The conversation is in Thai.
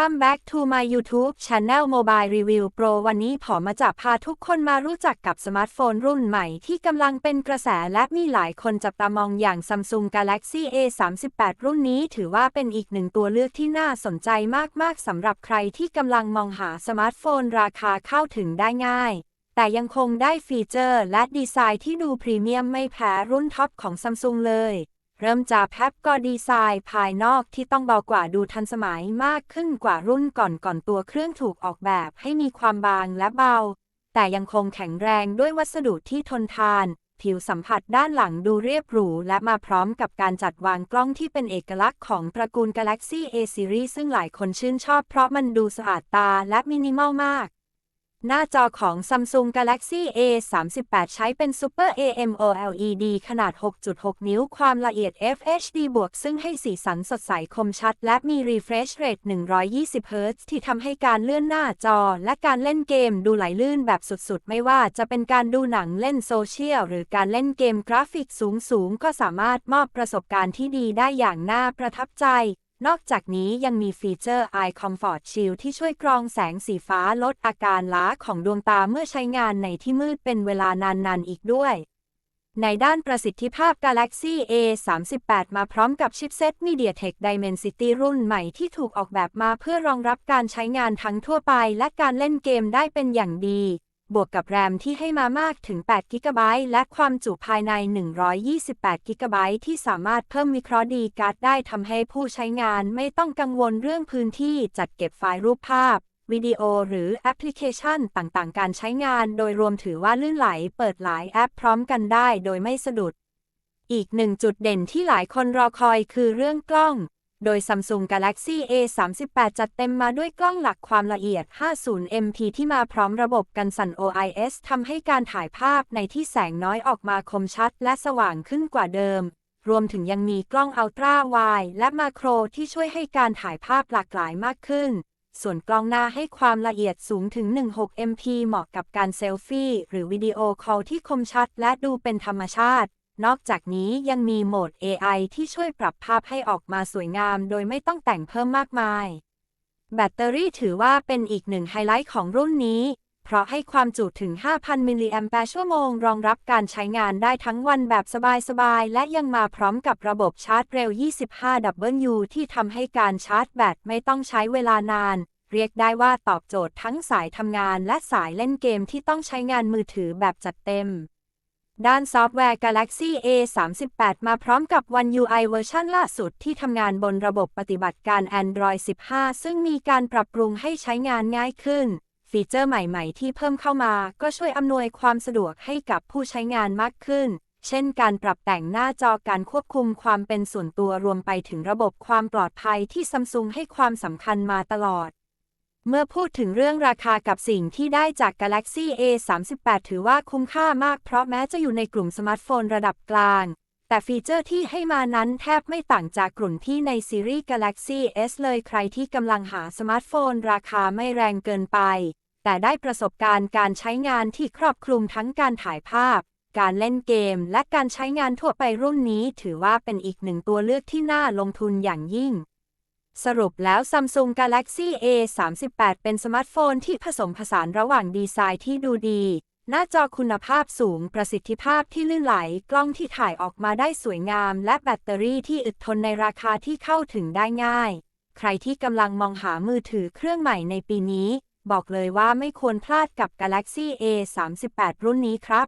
Welcome back to my YouTube Channel Mobile Review Pro วันนี้ผมมาจะพาทุกคนมารู้จักกับสมาร์ทโฟนรุ่นใหม่ที่กำลังเป็นกระแสและมีหลายคนจับตามองอย่าง Samsung Galaxy A38 รุ่นนี้ถือว่าเป็นอีกหนึ่งตัวเลือกที่น่าสนใจมาก ๆ สำหรับใครที่กำลังมองหาสมาร์ทโฟนราคาเข้าถึงได้ง่าย แต่ยังคงได้ฟีเจอร์และดีไซน์ที่ดูพรีเมียมไม่แพ้รุ่นท็อปของ Samsung เลย เริ่มจากแพ็บก็ดีไซน์ภายนอกที่ต้องเบากว่าดูทันสมัยมากขึ้นกว่ารุ่นก่อนก่อนตัวเครื่องถูกออกแบบให้มีความบางและเบา แต่ยังคงแข็งแรงด้วยวัสดุที่ทนทาน ผิวสัมผัสด้านหลังดูเรียบหรูและมาพร้อมกับการจัดวางกล้องที่เป็นเอกลักษณ์ของตระกูล Galaxy A Series ซึ่งหลายคนชื่นชอบเพราะมันดูสะอาดตาและมินิมอลมาก หน้าจอของ Samsung Galaxy A38 ใช้เป็น Super AMOLED ขนาด 6.6 นิ้ว ความละเอียด FHD บวก ซึ่งให้สีสันสดใสคมชัด และมี refresh rate 120 Hz ที่ทำให้การเลื่อนหน้าจอ และการเล่นเกมดูไหลลื่นแบบสุดๆ ไม่ว่าจะเป็นการดูหนังเล่นโซเชียล หรือการเล่นเกมกราฟิกสูงๆ ก็สามารถมอบประสบการณ์ที่ดีได้อย่างน่าประทับใจ นอกจากนี้ยังมีฟีเจอร์ Eye Comfort Shield ที่ช่วยกรองแสงสีฟ้าลดอาการล้าของดวงตาเมื่อใช้งานในที่มืดเป็นเวลานานๆอีกด้วย ในด้านประสิทธิภาพ Galaxy A38 มาพร้อมกับชิปเซ็ต MediaTek Dimensity รุ่นใหม่ที่ถูกออกแบบมาเพื่อรองรับการใช้งานทั้งทั่วไปและการเล่นเกมได้เป็นอย่างดี บวกกับแรมที่ให้มามากถึง8 g b และความจุภายใน 128 g b ที่สามารถเพิ่มวิเคราะห์ดีการ์ดได้ทำให้ผู้ใช้งานไม่ต้องกังวลเรื่องพื้นที่จัดเก็บไฟล์รูปภาพ วิดีโอหรือแอปพลิเคชันต่างๆ การใช้งานโดยรวมถือว่าลื่นไหลเปิดหลายแอปพร้อมกันได้โดยไม่สะดุด อีกหนึ่งจุดเด่นที่หลายคนรอคอยคือเรื่องกล้อง โดย Samsung Galaxy A38 จัดเต็มมาด้วยกล้องหลักความละเอียด 50MP ที่มาพร้อมระบบกันสั่น OIS ทำให้การถ่ายภาพในที่แสงน้อยออกมาคมชัดและสว่างขึ้นกว่าเดิม รวมถึงยังมีกล้องอัลตราไวด์และมาโครที่ช่วยให้การถ่ายภาพหลากหลายมากขึ้น ส่วนกล้องหน้าให้ความละเอียดสูงถึง 16MP เหมาะกับการเซลฟี่หรือวิดีโอคอลที่คมชัดและดูเป็นธรรมชาติ นอกจากนี้ยังมีโหมด AI ที่ช่วยปรับภาพให้ออกมาสวยงามโดยไม่ต้องแต่งเพิ่มมากมาย แบตเตอรี่ถือว่าเป็นอีกหนึ่งไฮไลท์ของรุ่นนี้ เพราะให้ความจุถึง 5,000 มิลลิแอมแปร์ชั่วโมง รองรับการใช้งานได้ทั้งวันแบบสบายๆ และยังมาพร้อมกับระบบชาร์จเร็ว 25W ที่ทำให้การชาร์จแบตไม่ต้องใช้เวลานาน เรียกได้ว่าตอบโจทย์ทั้งสายทำงานและสายเล่นเกมที่ต้องใช้งานมือถือแบบจัดเต็ม ด้านซอฟต์แวร์ Galaxy A38 มาพร้อมกับ One UI เวอร์ชันล่าสุดที่ทำงานบนระบบปฏิบัติการ Android 15 ซึ่งมีการปรับปรุงให้ใช้งานง่ายขึ้น ฟีเจอร์ใหม่ๆ ที่เพิ่มเข้ามาก็ช่วยอำนวยความสะดวกให้กับผู้ใช้งานมากขึ้น เช่นการปรับแต่งหน้าจอการควบคุมความเป็นส่วนตัวรวมไปถึงระบบความปลอดภัยที่ซัมซุงให้ความสำคัญมาตลอด เมื่อพูดถึงเรื่องราคากับสิ่งที่ได้จาก Galaxy A38 ถือว่าคุ้มค่ามาก เพราะแม้จะอยู่ในกลุ่มสมาร์ทโฟนระดับกลาง แต่ฟีเจอร์ที่ให้มานั้นแทบไม่ต่างจากกลุ่มที่ในซีรีส์ Galaxy S เลยใครที่กำลังหาสมาร์ทโฟน ราคาไม่แรงเกินไป แต่ได้ประสบการณ์การใช้งานที่ครอบคลุมทั้งการถ่ายภาพ การเล่นเกม และการใช้งานทั่วไปรุ่นนี้ ถือว่าเป็นอีกหนึ่งตัวเลือกที่น่าลงทุนอย่างยิ่ง สรุปแล้ว Samsung Galaxy A38 เป็นสมาร์ทโฟนที่ผสมผสานระหว่างดีไซน์ที่ดูดี หน้าจอคุณภาพสูง ประสิทธิภาพที่ลื่นไหล กล้องที่ถ่ายออกมาได้สวยงาม และแบตเตอรี่ที่อึดทนในราคาที่เข้าถึงได้ง่าย ใครที่กำลังมองหามือถือเครื่องใหม่ในปีนี้ บอกเลยว่าไม่ควรพลาดกับ Galaxy A38 รุ่นนี้ครับ